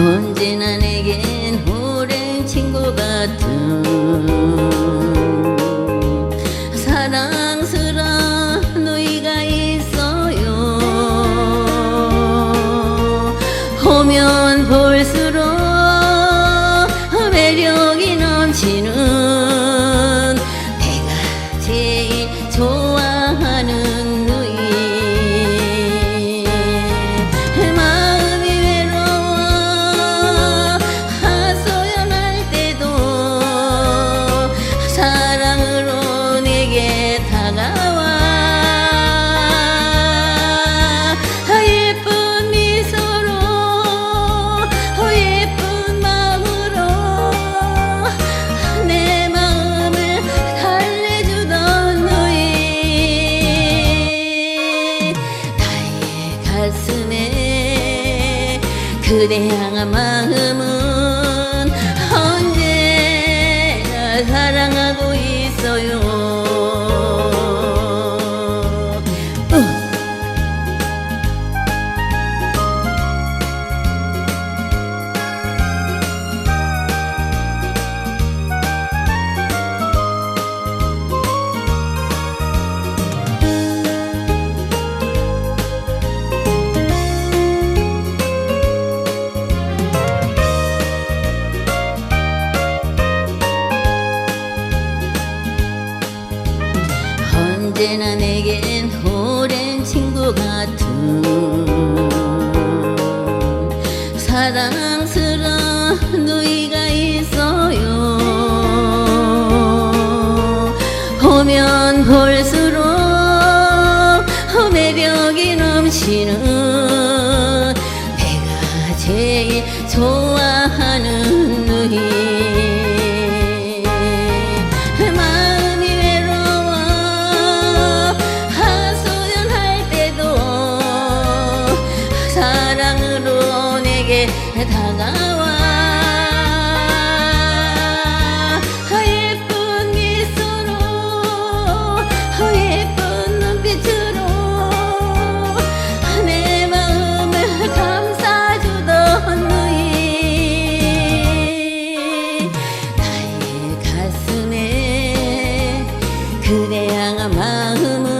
언제나 내겐 오랜 친구 같은 사랑스러운 너희가 있어요. 보면 볼수록 매력이 넘치는 가슴에 그대 향한 마음은 언제나 내겐 오랜 친구 같은 사랑스러운 너희가 있어요. 보면 볼수록 매력이 넘치는 내가 제일 좋아 다가와. 예쁜 미소로 예쁜 눈빛으로 내 마음을 감싸주던 너희. 나의 가슴에 그대 향한 마음